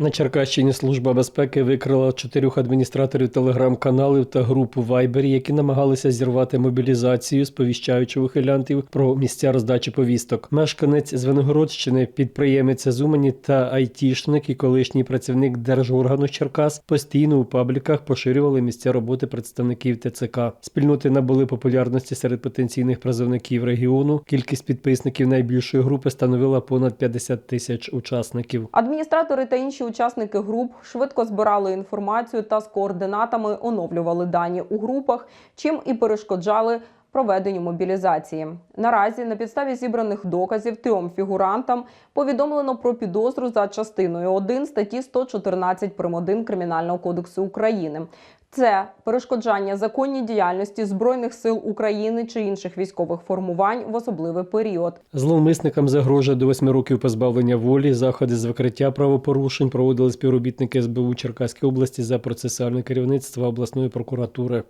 На Черкащині служба безпеки викрила чотирьох адміністраторів телеграм-каналів та групу Вайбері, які намагалися зірвати мобілізацію, сповіщаючи ухилянтів про місця роздачі повісток. Мешканець Звенигородщини, підприємець з Умані та айтішник і колишній працівник держоргану Черкас постійно у пабліках поширювали місця роботи представників ТЦК. Спільноти набули популярності серед потенційних призовників регіону. Кількість підписників найбільшої групи становила понад 50 тисяч учасників. Адміністратори та інші учасники груп швидко збирали інформацію та з координатами оновлювали дані у групах, чим і перешкоджали проведенню мобілізації. Наразі на підставі зібраних доказів трьом фігурантам повідомлено про підозру за частиною 1 статті 114 прим. 1 Кримінального кодексу України. Це перешкоджання законній діяльності збройних сил України чи інших військових формувань в особливий період. Зловмисникам загрожує до 8 років позбавлення волі. Заходи з викриття правопорушень проводили співробітники СБУ Черкаської області за процесуальне керівництво обласної прокуратури.